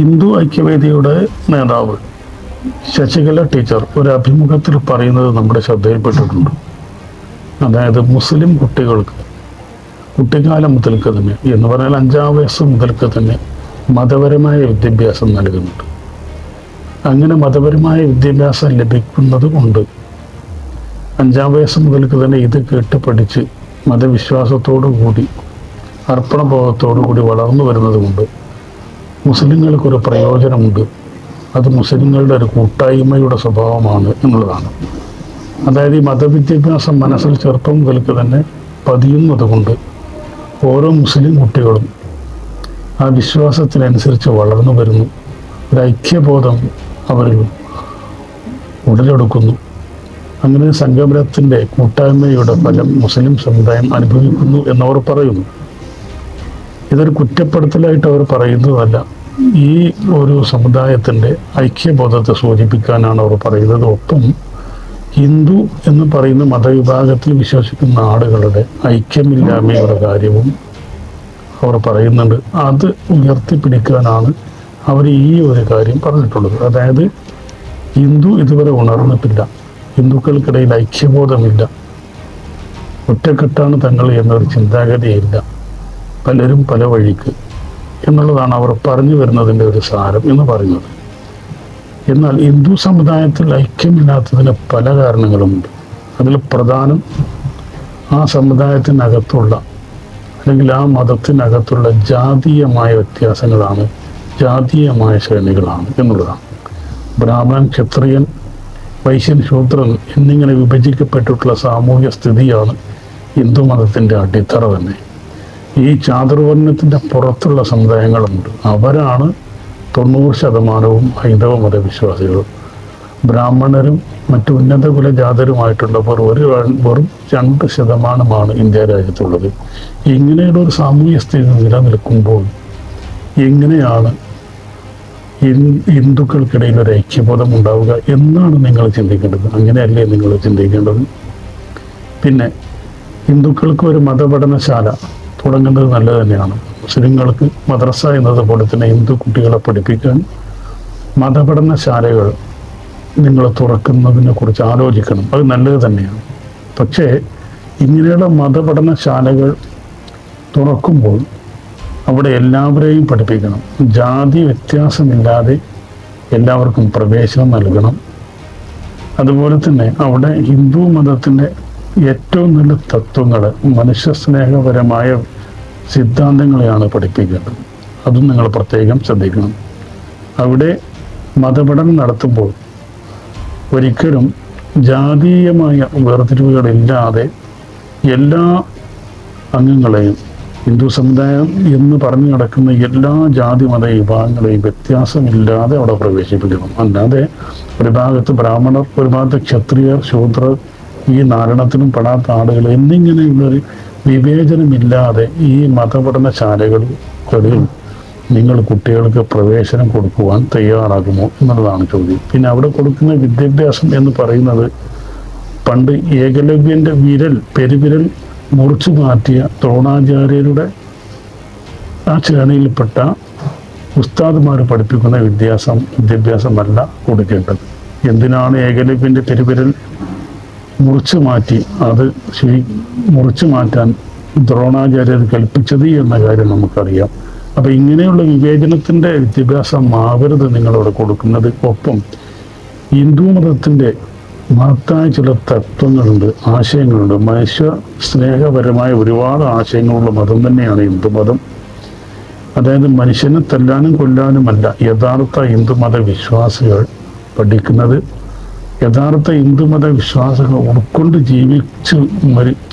ഹിന്ദു ഐക്യവേദിയുടെ നേതാവ് ശശികല ടീച്ചർ ഒരു അഭിമുഖത്തിൽ പറയുന്നത് നമ്മുടെ ശ്രദ്ധയിൽപ്പെട്ടിട്ടുണ്ട്. അതായത് മുസ്ലിം കുട്ടികൾക്ക് കുട്ടിക്കാലം മുതൽക്ക് തന്നെ എന്ന് പറഞ്ഞാൽ അഞ്ചാം വയസ്സ് മുതൽക്ക് തന്നെ മതപരമായ വിദ്യാഭ്യാസം നൽകുന്നുണ്ട്. അങ്ങനെ മതപരമായ വിദ്യാഭ്യാസം ലഭിക്കുന്നത് കൊണ്ട് അഞ്ചാം വയസ്സ് മുതൽക്ക് തന്നെ ഇത് കേട്ട് പഠിച്ച് മതവിശ്വാസത്തോടു കൂടി അർപ്പണബോധത്തോടു കൂടി വളർന്നു വരുന്നത് കൊണ്ട് മുസ്ലിങ്ങൾക്കൊരു പ്രയോജനമുണ്ട്. അത് മുസ്ലിങ്ങളുടെ ഒരു കൂട്ടായ്മയുടെ സ്വഭാവമാണ് എന്നുള്ളതാണ്. അതായത് ഈ മതവിദ്യാഭ്യാസം മനസ്സിൽ ചെറുപ്പം മുതൽക്ക് തന്നെ പതിയുന്നത് കൊണ്ട് ഓരോ മുസ്ലിം കുട്ടികളും ആ വിശ്വാസത്തിനനുസരിച്ച് വളർന്നു വരുന്നു. ഒരു ഐക്യബോധം അവരിൽ ഉടലെടുക്കുന്നു. അങ്ങനെ സംഗമനത്തിന്റെ കൂട്ടായ്മയുടെ ഫലം മുസ്ലിം സമുദായം അനുഭവിക്കുന്നു എന്നവർ പറയുന്നു. ഇതൊരു കുറ്റപ്പെടുത്തലായിട്ട് അവർ പറയുന്നതല്ല. ഈ ഒരു സമുദായത്തിന്റെ ഐക്യബോധത്തെ സൂചിപ്പിക്കാനാണ് അവർ പറയുന്നത്. ഒപ്പം ഹിന്ദു എന്ന് പറയുന്ന മതവിഭാഗത്തിൽ വിശ്വസിക്കുന്ന ആളുകളുടെ ഐക്യമില്ലായ്മയുടെ കാര്യവും അവർ പറയുന്നുണ്ട്. അത് ഉയർത്തിപ്പിടിക്കാനാണ് അവർ ഈ ഒരു കാര്യം പറഞ്ഞിട്ടുള്ളത്. അതായത് ഹിന്ദു ഇതുവരെ ഉണർന്നിട്ടില്ല. ഹിന്ദുക്കൾക്കിടയിൽ ഐക്യബോധമില്ല. ഒറ്റക്കെട്ടാണ് തങ്ങൾ എന്നൊരു ചിന്താഗതിയില്ല. പലരും പല വഴിക്ക് എന്നുള്ളതാണ് അവർ പറഞ്ഞു വരുന്നതിന്റെ ഒരു സാരം എന്ന് പറയുന്നത്. എന്നാൽ ഹിന്ദു സമുദായത്തിൽ ഐക്യമില്ലാത്തതിന് പല കാരണങ്ങളുമുണ്ട്. അതിൽ പ്രധാനം ആ സമുദായത്തിനകത്തുള്ള അല്ലെങ്കിൽ ആ മതത്തിനകത്തുള്ള ജാതീയമായ വ്യത്യാസങ്ങളാണ് ജാതീയമായ ശ്രേണികളാണ് എന്നുള്ളതാണ്. ബ്രാഹ്മണൻ ക്ഷത്രിയൻ വൈശ്യൻ ശൂദ്രൻ എന്നിങ്ങനെ വിഭജിക്കപ്പെട്ടിട്ടുള്ള സാമൂഹ്യ സ്ഥിതിയാണ് ഹിന്ദു മതത്തിന്റെ അടിത്തറ തന്നെ. ഈ ചാതുർവർണത്തിന്റെ പുറത്തുള്ള സമുദായങ്ങളുണ്ട്. അവരാണ് തൊണ്ണൂറ് ശതമാനവും ഹൈന്ദവ മതവിശ്വാസികളും. ബ്രാഹ്മണരും മറ്റു ഉന്നത കുലജാതരുമായിട്ടുള്ളവർ ഒരു വെറും രണ്ട് ശതമാനമാണ് ഇന്ത്യ രാജ്യത്തുള്ളത്. ഇങ്ങനെയുള്ള ഒരു സാമൂഹ്യ സ്ഥിതി നിലനിൽക്കുമ്പോൾ എങ്ങനെയാണ് ഹിന്ദുക്കൾക്കിടയിൽ ഒരു ഐക്യബോധം ഉണ്ടാവുക എന്നാണ് നിങ്ങൾ ചിന്തിക്കേണ്ടത്. അങ്ങനെയല്ലേ നിങ്ങൾ ചിന്തിക്കേണ്ടത്? പിന്നെ ഹിന്ദുക്കൾക്ക് ഒരു മതപഠനശാല തുടങ്ങുന്നത് നല്ലത് തന്നെയാണ്. മുസ്ലിങ്ങൾക്ക് മദ്രസ എന്നതുപോലെ തന്നെ ഹിന്ദു കുട്ടികളെ പഠിപ്പിക്കാൻ മതപഠനശാലകൾ നിങ്ങൾ തുറക്കുന്നതിനെ കുറിച്ച് ആലോചിക്കണം. അത് നല്ലത് തന്നെയാണ്. പക്ഷേ ഇങ്ങനെയുള്ള മതപഠനശാലകൾ തുറക്കുമ്പോൾ അവിടെ എല്ലാവരെയും പഠിപ്പിക്കണം. ജാതി വ്യത്യാസമില്ലാതെ എല്ലാവർക്കും പ്രവേശനം നൽകണം. അതുപോലെ തന്നെ അവിടെ ഹിന്ദു മതത്തിന്റെ ഏറ്റവും നല്ല തത്വങ്ങൾ മനുഷ്യസ്നേഹപരമായ സിദ്ധാന്തങ്ങളെയാണ് പഠിപ്പിക്കേണ്ടത്. അതും നിങ്ങൾ പ്രത്യേകം ശ്രദ്ധിക്കണം. അവിടെ മതപഠനം നടത്തുമ്പോൾ ഒരിക്കലും ജാതീയമായ വേർതിരിവുകളില്ലാതെ എല്ലാ അംഗങ്ങളെയും ഹിന്ദു സമുദായം എന്ന് പറഞ്ഞു നടക്കുന്ന എല്ലാ ജാതി മത വിഭാഗങ്ങളെയും വ്യത്യാസമില്ലാതെ അവിടെ പ്രവേശിപ്പിക്കണം. അല്ലാതെ ഒരു ഭാഗത്ത് ബ്രാഹ്മണർ ഒരു ഭാഗത്ത് ക്ഷത്രിയർ ശൂദ്രർ ഈ നാരണത്തിനും പെടാത്ത ആളുകൾ എന്നിങ്ങനെയുള്ളൊരു വിവേചനമില്ലാതെ ഈ മതപഠനശാലകളിൽ നിങ്ങൾ കുട്ടികൾക്ക് പ്രവേശനം കൊടുക്കുവാൻ തയ്യാറാകുമോ എന്നുള്ളതാണ് ചോദ്യം. പിന്നെ അവിടെ കൊടുക്കുന്ന വിദ്യാഭ്യാസം എന്ന് പറയുന്നത് പണ്ട് ഏകലവ്യന്റെ വിരൽ പെരുവിരൽ മുറിച്ചു മാറ്റിയ ദ്രോണാചാര്യരുടെ ആ ശ്രേണിയിൽപ്പെട്ട ഉസ്താദ്മാർ പഠിപ്പിക്കുന്ന വിദ്യാസം വിദ്യാഭ്യാസമല്ല കൊടുക്കേണ്ടത്. എന്തിനാണ് ഏകലവ്യന്റെ പെരുവിരൽ മുറിച്ചു മാറ്റി അത് മുറിച്ചു മാറ്റാൻ ദ്രോണാചാര്യർ കൽപ്പിച്ചത് എന്ന കാര്യം നമുക്കറിയാം. അപ്പൊ ഇങ്ങനെയുള്ള വിവേചനത്തിന്റെ വിദ്യാഭ്യാസം ആവരുത് നിങ്ങളവിടെ കൊടുക്കുന്നത്. ഒപ്പം ഹിന്ദു മതത്തിന്റെ മഹത്തായ ചില തത്വങ്ങളുണ്ട് ആശയങ്ങളുണ്ട്. മനുഷ്യ സ്നേഹപരമായ ഒരുപാട് ആശയങ്ങളുള്ള മതം തന്നെയാണ് ഹിന്ദുമതം അതായത് മനുഷ്യനെ തല്ലാനും കൊല്ലാനുമല്ല യഥാർത്ഥ ഹിന്ദുമത വിശ്വാസികൾ പഠിക്കുന്നത് യഥാർത്ഥ ഹിന്ദുമത വിശ്വാസങ്ങൾ ഉൾക്കൊണ്ട് ജീവിച്ച്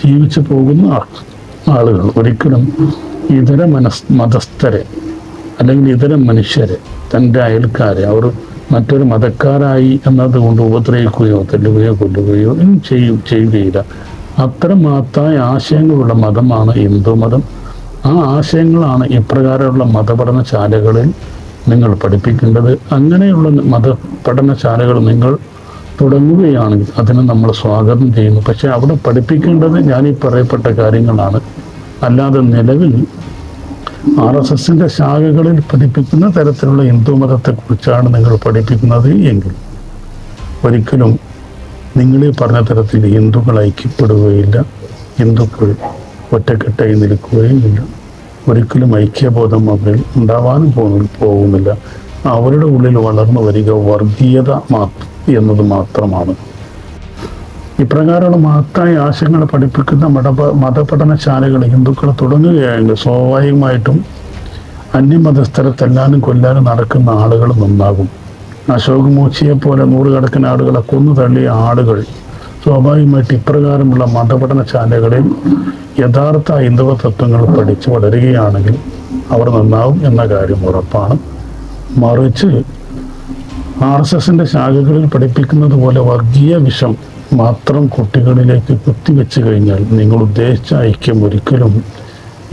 ജീവിച്ചു പോകുന്ന ആളുകൾ ഒരിക്കലും ഇതര മനസ് മതസ്ഥരെ അല്ലെങ്കിൽ ഇതര മനുഷ്യരെ തന്റെ അയൽക്കാരെ അവർ മറ്റൊരു മതക്കാരായി എന്നതുകൊണ്ട് ഉപദ്രവിക്കുകയോ തല്ലുകയോ കൊല്ലുകയോ ചെയ്യും ചെയ്യുകയില്ല. അത്ര മഹത്തായ ആശയങ്ങളുള്ള മതമാണ് ഹിന്ദു മതം. ആ ആശയങ്ങളാണ് ഇപ്രകാരമുള്ള മതപഠനശാലകളിൽ നിങ്ങൾ പഠിപ്പിക്കേണ്ടത്. അങ്ങനെയുള്ള മത പഠനശാലകൾ നിങ്ങൾ തുടങ്ങുകയാണെങ്കിൽ അതിനെ നമ്മൾ സ്വാഗതം ചെയ്യുന്നു. പക്ഷെ അവിടെ പഠിപ്പിക്കേണ്ടത് ഞാൻ ഈ പറയപ്പെട്ട കാര്യങ്ങളാണ്. അല്ലാതെ നിലവിൽ ആർ എസ് എസിന്റെ ശാഖകളിൽ പഠിപ്പിക്കുന്ന തരത്തിലുള്ള ഹിന്ദു മതത്തെക്കുറിച്ചാണ് നിങ്ങൾ പഠിപ്പിക്കുന്നത് എങ്കിൽ ഒരിക്കലും നിങ്ങൾ ഈ പറഞ്ഞ തരത്തിൽ ഹിന്ദുക്കൾ ഐക്യപ്പെടുകയില്ല. ഹിന്ദുക്കൾ ഒറ്റക്കെട്ടായി നിൽക്കുകയും ഇല്ല ഒരിക്കലും ഐക്യബോധം അവരിൽ ഉണ്ടാവാനും പോകുന്ന പോകുന്നില്ല. അവരുടെ ഉള്ളിൽ വളർന്നു വരിക വർഗീയത എന്നത് മാത്രമാണ്. ഇപ്രകാരമുള്ള മഹത്തായ ആശയങ്ങൾ പഠിപ്പിക്കുന്ന മത മതപഠനശാലകൾ ഹിന്ദുക്കൾ തുടങ്ങുകയാണെങ്കിൽ സ്വാഭാവികമായിട്ടും അന്യമതസ്ഥരെ തെല്ലാനും കൊല്ലാനും നടക്കുന്ന ആളുകൾ നന്നാകും. അശോക് മൂച്ചിയെ പോലെ നൂറുകണക്കിന് ആളുകളെ കൊന്നു തള്ളിയ ആളുകൾ സ്വാഭാവികമായിട്ട് ഇപ്രകാരമുള്ള മതപഠനശാലകളിൽ യഥാർത്ഥ ഹൈന്ദവ തത്വങ്ങൾ പഠിച്ചു വളരുകയാണെങ്കിൽ അവർ നന്നാവും എന്ന കാര്യം ഉറപ്പാണ്. മറിച്ച് ആർ എസ് എസിന്റെ ശാഖകളിൽ പഠിപ്പിക്കുന്നത് പോലെ വർഗീയ വിഷം മാത്രം കുട്ടികളിലേക്ക് കുത്തിവെച്ച് കഴിഞ്ഞാൽ നിങ്ങൾ ഉദ്ദേശിച്ച ഐക്യം ഒരിക്കലും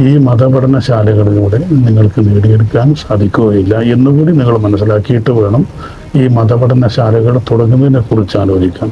ഈ മതപഠനശാലകളിലൂടെ നിങ്ങൾക്ക് നേടിയെടുക്കാൻ സാധിക്കുകയില്ല എന്നുകൂടി നിങ്ങൾ മനസ്സിലാക്കിയിട്ട് വേണം ഈ മതപഠനശാലകൾ തുടങ്ങുന്നതിനെ കുറിച്ച് ആലോചിക്കാൻ.